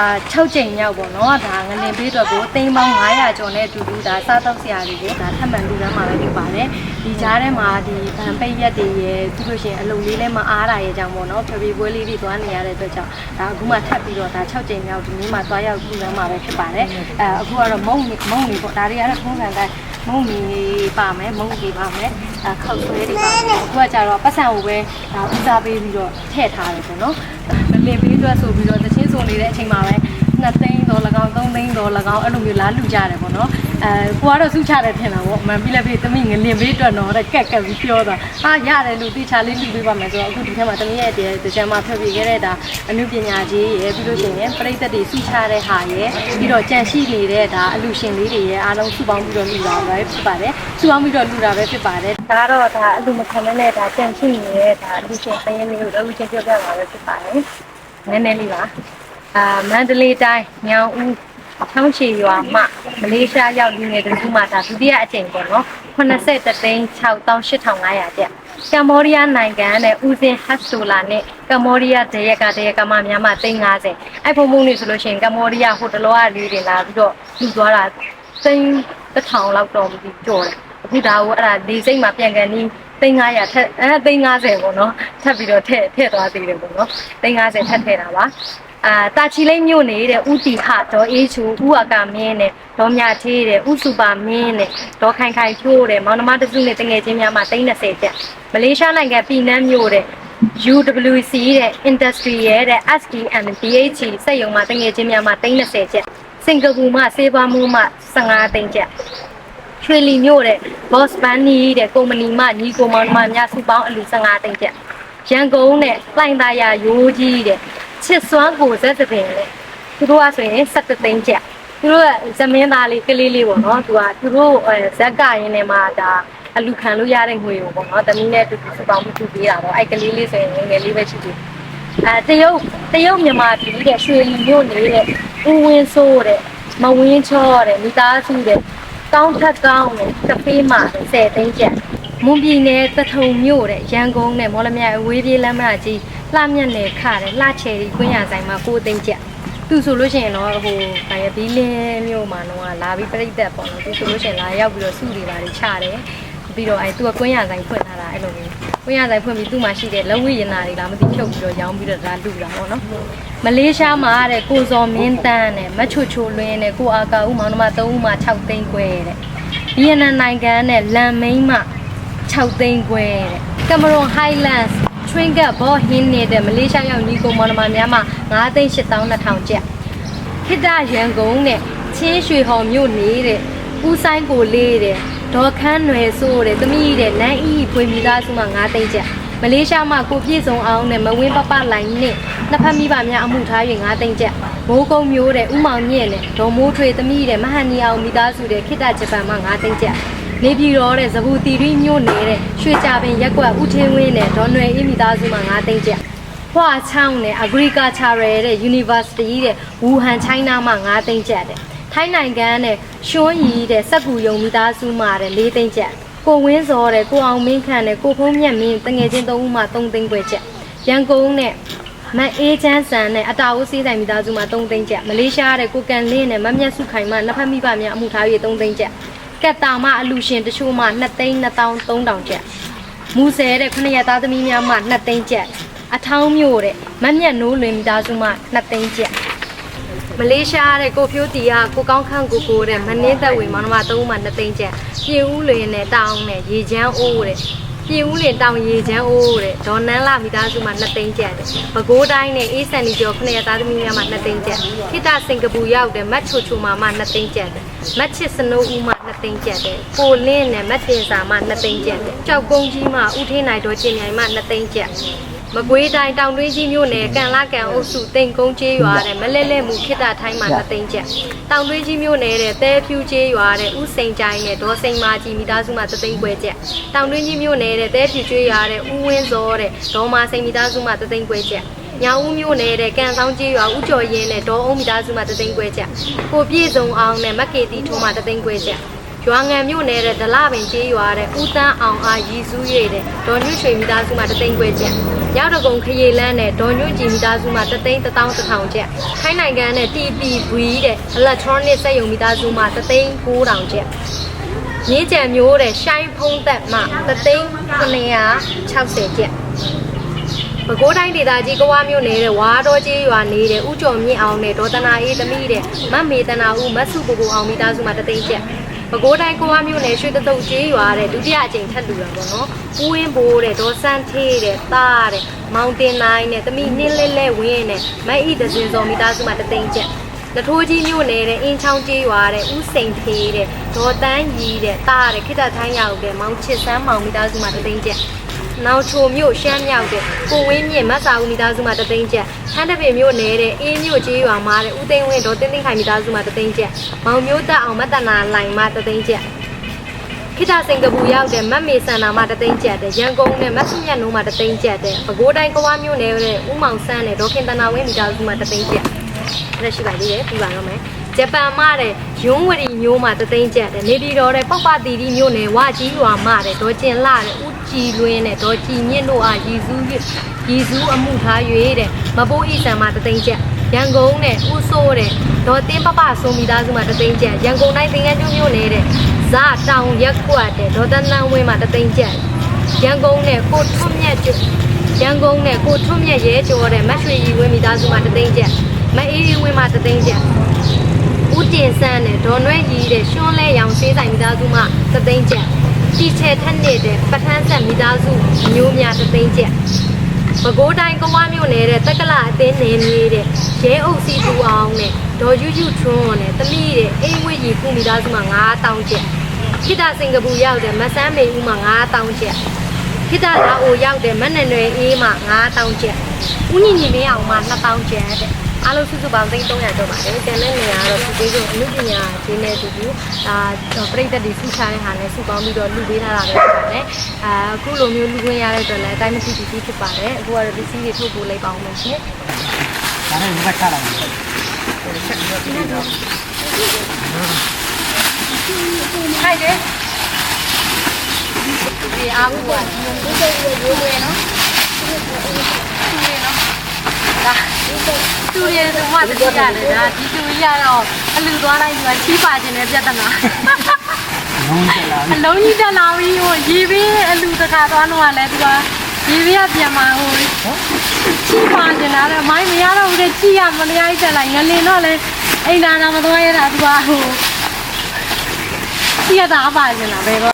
အာ6ချိန်မြောက်ပေါ့နော်ဒါငလင်ပေးတော့ကိုသိန်းပေါင်း900ကျော်နဲ့အတူတူဒါစားတော့ဆရာတွေကိုဒါထပ်မံလူတန်းမှာပဲဖြစ်ပါတယ်ဒီကြားထဲမှာဒီဗန်ပိတ်ရက်တွေရယ်ပြီးလို့ရှိရင်အလုံလေးလည်းမအားတာရဲ့ကြောင့်ပေါ့နော်ဖေဖေပွဲလေးတွေသွားနေရတဲ့အတွက်ကြောင့်ဒါအခုမှထပ်ပြီးတော့ဒါ6ချိန်မြောက်ဒီနေ့မှသွားရောက်လူတန်းမှာပဲဖြစ်ပါတယ်အဲအခုကတော့မုံနေမုံနေပေါ့ဒါတွေကတော့ထုံးစံတိုင်းမုံနေပါမယ်မုံနေပါမယ်အဲခောက်ဆွဲတွေပါမယ်အခုကကြတော့ပတ်စံကိုပဲဒါဦးစားပေးပြီးတော့ထည့်ထားတယ်ပေါ့နော်င လင်ပေးအတွက်ဆိုပြီးတော့တချင်းစုံနေတဲ့အချိန်မှာပဲ2သိန်းတော့၎င်း3သိန်းတော့၎င်းအဲ့လိုမျိုးလားလူကြတယ်ပေါ့နော်အဲကိုကတော့စုချတယ်ထင်တာပေါ့အမှန်ပြီးလည်းပြီးသမီးငလင်ပေးအတွက်တော့တဲ့ကက်ကက်ပြီးပြောတာဟာရတယ်လူတိချလေးလူပေးပါမယ်ဆိုတော့အခုဒီထဲမှာသမီးရဲ့တည်းတကြံမှာဖျက်ပြခဲ့တဲ့ဒါအမှုပညာကြီးရယ်ပြီးလို့ရှိရင်ပြိသက်တွေစုချတဲ့ဟာရယ်ပြီးတော့ကြံရှိနေတဲ့ဒါအလူရှင်လေးတွေရယ်အားလုံးစုပေါင်းပြီးတော့လူတာပဲဖြစ်ပါတယ်စုပေါင်းပြီးတော့လူတာပဲဖြစ်ပါတယ်ဒါကတော့ဒါအလူမခံတဲ့ဒါကြံရှိနေတဲ့ဒါအလူရှင်ပရင်လေးကိုတော့လူချင်းပြောပြမှာပဲဖြစ်ပါတယ် နည်းနည်းလေးပါအာမန္တလေးတိုင်းညောင်ဦးချောင်းချီရွာမှမလေးရှားရောက်လူငယ်တစုမှဒါဒုတိယအကြိမ်ပေါ့နော်83သိန်း68,500ကျပ်ကမ္ဘောဒီးယားနိုင်ငံနဲ့ဦးစင်ဟတ်ဆိုလာနဲ့ကမ္ဘောဒီးယားဒရက်ကဒရက်ကမများမှသိန်း50အဲ့ဖုံမှုနေဆိုလို့ရှိရင်ကမ္ဘောဒီးယားဟိုတလောကလေးတွေလာပြီးတော့လူသွားတာသိန်း1000လောက်တော့မသိကြော်တယ်အခုဒါကိုအဲ့ဒါ၄စိတ်မှပြန်ကန်ပြီး 300ထက်အဲ350ပေါ့နော်ထပ်ပြီးတော့ထည့်ထည့်သွားသေးတယ်ပေါ့နော်350ထပ်ထည့်တာပါအာတာချီလေးမြို့နေတဲ့ဥတီဟဒေါ်အေးချူဥအကမင်းနဲ့ဒေါ်မြချေးတဲ့ဥစုပါမင်းနဲ့ဒေါ်ခိုင်ခိုင်ဖြိုးတဲ့မောင်နှမတစုနဲ့တငယ်ချင်းများမှ330ကျပ်မလေးရှားနိုင်ငံပြည်နှံမြို့တဲ့ UWC တဲ့ industry ရဲ့တဲ့ SDM BH စက်ရုံမှာတငယ်ချင်းများမှ330ကျပ်စင်ကာပူမှာစေဘာမူမှာ15သိန်းကျပ် ရွှေလီမြို့တဲ့ Boss Bunny တဲ့ကုမ္ပဏီမှညီကိုမောင်နှမများစုပေါင်းအလူ15သိန်းကျပ်ရန်ကုန်နဲ့လှိုင်သာယာရိုးကြီးတဲ့ချစ်စွမ်းကိုဇက်သပင်တဲ့သူတို့ကဆိုရင်17သိန်းကျပ်သူတို့ကဇမင်းသားလေးကလေးလေးပေါ့နော်သူကသူတို့အဲဇက်ကရင်းနဲ့မှဒါအလူခံလို့ရတဲ့ငွေကိုပေါ့နော်တမီးနဲ့တူတူစုပေါင်းပြီးသူပေးတာပေါ့အဲ့ကလေးလေးဆိုရင်ငယ်ငယ်လေးပဲရှိသေးတယ်အဲတရုတ်တရုတ်မြန်မာပြည်တဲ့ရွှေလီမြို့နေတဲ့ဦးဝင်းစိုးတဲ့မဝင်းချောတဲ့မိသားစုတဲ့ ကောင်းထက်ကောင်းတဲ့ကဖေးမာတဲ့10သိန်းကျပ်မွန်ပြည်နယ်တထုံမြို့တဲ့ရန်ကုန်နဲ့မော်လမြိုင်အဝေးပြေးလမ်းမကြီးလှမြက်နယ်ခတဲ့လှချယ်ဒီကွင်းရဆိုင်မှာ9သိန်းကျပ်သူဆိုလို့ရှိရင်တော့ဟိုဗာရဘီလင်းမြို့မှာတော့လာပြီးပြိသက်ပေါ့နော်သူဆိုလို့ရှိရင်လာရောက်ပြီးတော့စုတွေပါတွေချတယ်ပြီးတော့အဲသူကကွင်းရဆိုင်ဖွင့်ထားတာအဲ့လိုမျိုး ကွင်းရဆိုင်ဖွင့်ပြီးသူ့မှာရှိတဲ့လက်ဝိရနာတွေလာမသိဖြုတ်ပြီးတော့ရောင်းပြီးတော့ဒါလူတာပေါ့နော်မလေးရှားမှာတဲ့ကိုစော်မင်းတန်းနဲ့မချိုချိုလွင်းနဲ့ကိုအာကာဦးမောင်နှမ3ဦးမှာ6သိန်းခွဲတဲ့ဗီယက်နမ်နိုင်ငံနဲ့လန်မိန်းမှာ6သိန်းခွဲတဲ့ကင်မရွန်ဟိုင်းလန့်စ် Trinket ဘောဟင်းနေတဲ့မလေးရှားရောက်ညီကိုမောင်နှမများမှာ9သိန်း8200ကျပ်ခိတ္တရန်ကုန်နဲ့ချင်းရွှေဟော်မြို့နေတဲ့ဦးဆိုင်ကိုလေးတဲ့ ဒေါ်ခန်းနွယ်ဆိုးတဲ့သမီးတဲ့နန်းအီဖွေမိသားစုမှာ9သိန်းကျပ်မလေးရှားမှာကိုပြည့်စုံအောင်နဲ့မဝင်းပပလိုင်းနဲ့နှစ်ဖက်မိဘများအမှုထား၍9သိန်းကျပ်မိုးကုံမျိုးတဲ့ဥမောင်မြင့်နဲ့ဒေါ်မိုးထွေသမီးတဲ့မဟန်နီအောင်မိသားစုတဲ့ခိတ္တဂျပန်မှာ9သိန်းကျပ်နေပြည်တော်တဲ့ဇဘူတီရီမြို့နေတဲ့ရွှေကြပင်ရက်ကွက်ဦးထင်းဝင်းနဲ့ဒေါ်နွယ်အေးမိသားစုမှာ9သိန်းကျပ်ဟွာချောင်းနဲ့ agricultural တဲ့ university တဲ့ဝူဟန် China မှာ9သိန်းကျပ်တဲ့ ထိုင်းနိုင်ငံနဲ့ရှွန်းရီတဲ့စက်ကူယုံမိသားစုမှာတဲ့4သိန်းကျပ်ကိုဝင်းစောတဲ့ကိုအောင်မင်းခန့်တဲ့ကိုဖုံးမြတ်မင်းတငယ်ချင်း3ဦးမှာ3သိန်းခွဲကျပ်ရန်ကုန်နဲ့မအေးချမ်းဆန်နဲ့အတာအိုးစေးဆိုင်မိသားစုမှာ3သိန်းကျပ်မလေးရှားတဲ့ကိုကန်လင်းနဲ့မမြတ်စုခိုင်မှနှစ်ဖက်မိဘများအမှုထား၍3သိန်းကျပ်ကက်တာမအလူရှင်တချို့မှ2သိန်း2300ကျပ်မူဆယ်တဲ့ခဏရသားသမီးများမှ2သိန်းကျပ်အထောင်းမျိုးတဲ့မတ်မြတ်နိုးလွင်မိသားစုမှ2သိန်းကျပ် မလေးရှားတဲ့ကိုဖြိုးတီကကိုကောင်းခန့်ကိုကိုတဲ့မနှင်းသက်ဝေမောင်နှမ3ဦးမှ2သိန်းကျပ်ပြင်ဦးလွင်နဲ့တောင်းနဲ့ရေချမ်းအိုးတဲ့ပြင်ဦးလင်တောင်ရေချမ်းအိုးတဲ့ဒေါ်နန်းလာမိသားစုမှ2သိန်းကျပ်တဲ့ပဲခူးတိုင်းနဲ့အေးစန်နီကျော်ခဏရသားသမီးများမှ2သိန်းကျပ်ခိတစင်ကာပူရောက်တဲ့မတ်ချိုချိုမာမှ2သိန်းကျပ်တဲ့မတ်ချစ်စနိုးဦးမှ2သိန်းကျပ်တဲ့ကိုလင်းနဲ့မတ်တင်စာမှ2သိန်းကျပ်တဲ့ကြောက်ကုန်းကြီးမှဦးထင်းနိုင်တော်ကျင်မြိုင်မှ2သိန်းကျပ် မကွေးတိုင်းတောင်တွင်းကြီးမြို့နယ်ကန်လာကန်အုပ်စုတိန်ကုန်းကျေးရွာတဲ့မလဲလဲမူခိတထိုင်းမှ2သိန်းကျပ်တောင်တွင်းကြီးမြို့နယ်တဲ့တဲဖြူကျေးရွာတဲ့ဦးစိန်ကြိုင်းနဲ့ဒေါ်စိန်မာကြီးမိသားစုမှ3သိန်းခွဲကျပ်တောင်တွင်းကြီးမြို့နယ်တဲ့တဲဖြူကျွေးရွာတဲ့ဦးဝင်းစောတဲ့ဒေါ်မာစိန်မိသားစုမှ3သိန်းခွဲကျပ်ညောင်ဦးမျိုးနယ်တဲ့ကန်ဆောင်ကြီးရွာဦးကျော်ရင်နဲ့ဒေါ်အုံးမိသားစုမှတသိန်းခွဲချက်ကိုပြည့်စုံအောင်နဲ့မက်ကေတီထုံးမှတသိန်းခွဲချက် ရွာငံမြို့နယ်တဲ့ဒလပင်ကျေးရွာတဲ့ဦးတန်းအောင်အားရည်စူးရတဲ့ဒေါ်ညွှန့်ရွှေမိသားစုမှာတသိန်းခွဲကျပ်ရောက်တကုံခရီလန်းနဲ့ဒေါ်ညွှန့်ကြည်မိသားစုမှာတသိန်းတစ်တောင်းတစ်ထောင်ကျပ်ခိုင်းနိုင်ငံနဲ့ TPV တဲ့ electronic စက်ရုံမိသားစုမှာတသိန်း9000ကျပ်ရင်းကြံမျိုးတဲ့ရှိုင်းဖုံးသက်မှာတသိန်း960ကျပ်ပဲခူးတိုင်းဒေသကြီးကဝါမြို့နယ်တဲ့ဝါတော်ကြီးရွာနေတဲ့ဥကျော်မြင့်အောင်နဲ့ဒေါ်တနာအေးသမီးတဲ့မတ်မေတနာဦးမတ်စုပူပူအောင်မိသားစုမှာတသိန်းကျက် ပဲခူးတိုင်းကဝါမြို့နယ်ရွှေတတုတ်ကြီးရွာတဲ့ဒုတိယအကြိမ်ထပ်လူတာပေါ့နော်ဦးဝင်းဘိုးတဲ့ဒေါ်စန်းထေးတဲ့သားတဲ့မောင်တင်နိုင်တဲ့သမီးနှင်းလဲလဲဝင်းနဲ့မတ်ဤတစင်စောမိသားစုမှာတသိန်းကျက်လထိုးကြီးမြို့နယ်တဲ့အင်းချောင်းကြီးရွာတဲ့ဦးစိန်ဖေးတဲ့ဒေါ်တန်းကြီးတဲ့သားတဲ့ခိတ္တထိုင်းရောက်တဲ့မောင်ချစ်စမ်းမောင်မိသားစုမှာတသိန်းကျက် နောက်ချိုမြို့ရှမ်းမြောက်တဲ့ကိုဝင်းမြင့်မတ်စာဦးမိသားစုမှာတသိန်းကျပ်ထန်းတပင်မြို့နယ်တဲ့အေးမြို့ကြီးရွာမှာတဲ့ဦးသိန်းဝင်းဒေါ်တင်းတင်းခိုင်မိသားစုမှာတသိန်းကျပ်မောင်မျိုးတက်အောင်မတ်တနာလိုင်မှာတသိန်းကျပ်ခိတစင်ကာပူရောက်တဲ့မတ်မေဆန္နာမှာတသိန်းကျပ်တဲ့ရန်ကုန်နဲ့မတ်စုမြတ်နိုးမှာတသိန်းကျပ်တဲ့ပဲခူးတိုင်းကဝါမြို့နယ်တဲ့ဦးမောင်ဆန်းနဲ့ဒေါ်ခင်တနာဝင်းမိသားစုမှာတသိန်းကျပ်အဲ့ဒါရှိပါသေးတယ်ပြီးပါတော့မယ်ဂျပန်မှာတဲ့ယွန်းဝရီမျိုးမှာတသိန်းကျပ်တဲ့နေပြည်တော်တဲ့ပောက်ပတီတီမျိုးနယ်ဝကြီးရွာမှာတဲ့ဒေါ်ကျင်လာတဲ့ဦး ကြည်လွင်းနဲ့ဒေါ်ကြည်မြင့်တို့အားရည်စူးရည်စူးအမှုထား၍တဲ့မပိုးဤဆံမှာတသိန်းကျပ်ရန်ကုန်နဲ့ဦးစိုးတဲ့ဒေါ်တင်းပပဆိုမိသားစုမှာတသိန်းကျပ်ရန်ကုန်တိုင်းသင်္ကန်းကျွန်းမျိုးနယ်တဲ့ဇာတောင်ရက်ကွက်တဲ့ဒေါ်တန်းတန်းဝင်းမှာတသိန်းကျပ်ရန်ကုန်နဲ့ကိုထွန်းမြတ်ကျွရန်ကုန်နဲ့ကိုထွန်းမြတ်ရဲကျော်တဲ့မတ်ရွှေရီဝင်းမိသားစုမှာတသိန်းကျပ်မအေးအေးဝင်းမှာတသိန်းကျပ်ဦးတင်ဆန်းနဲ့ဒေါ်နွဲ့ကြီးတဲ့ရှွန်းလဲရောင်ဆေးဆိုင်မိသားစုမှသသိန်းကျ က်တီချဲထက်နေတဲ့ပထန်းဆက်မိသားစုမျိုးများသသိန်းကျက်ပဲခူးတိုင်းကဝါမြို့နယ်တဲ့တက္ကလာအသင်းနယ်မြေတဲ့ရဲအုပ်စီတူအောင်နဲ့ဒေါ်ယူယူထွန်းနဲ့တမိတဲ့အိမ်ဝေးကြီးကုမိသားစုမှ9000ကျက်ခိတစင်ကာပူရောက်တဲ့မဆန်းမေဦးမှ9000ကျက်ခိတလာအိုရောက်တဲ့မနက်နွယ်အေးမှ9000ကျက်ဦးညီညီမင်းအောင်မှ2000ကျက်တဲ့ အားလုံးစုစုပေါင်းသိန်း300ကျော်ပါတယ်။ကျန်တဲ့နေရာကတော့သူသေးဆုံးအမှုပညာဂျင်းနဲ့တူတူဒါပြိသက်တွေစုချတဲ့ဟာနဲ့စုပေါင်းပြီးတော့လူပေးထားတာပဲဖြစ်ပါတယ်။အာအခုလိုမျိုးလူခွင့်ရတဲ့အတွက်လည်းအတိုင်းမသိတူဖြစ်ပါတယ်။အခုကတော့ပစ္စည်းတွေထုတ်ပို့လိုက်ပါအောင်မယ်ရှင်။ဒါနဲ့ဒီဘက်ချလိုက်တယ်ခိုက်တယ်ဒီအားဘူးကဒီစိတ်ရရိုးရဲနော်သူရနော် ဒါသူရဆိုမှတတိယလေဒါဒီသူရတော့အလူသွားလိုက်ဒီမှာချီးပါခြင်းနဲ့ပြဿနာလုံးချလာအလုံးကြီးတက်လာပြီဟိုရေဘေးအလူတစ်ခါသွားတော့ကလည်းသူကရေဘေးကပြန်มาဟိုချီးပါခြင်းလားတဲ့မိုင်းမရတော့ဘူးတဲ့ချီးရမတရားကြီးတက်လိုက်ငလင်တော့လေအိမ်သာနာမသွားရတာသူကဟိုချီးရတာအပါခြင်းလားဘယ်တော့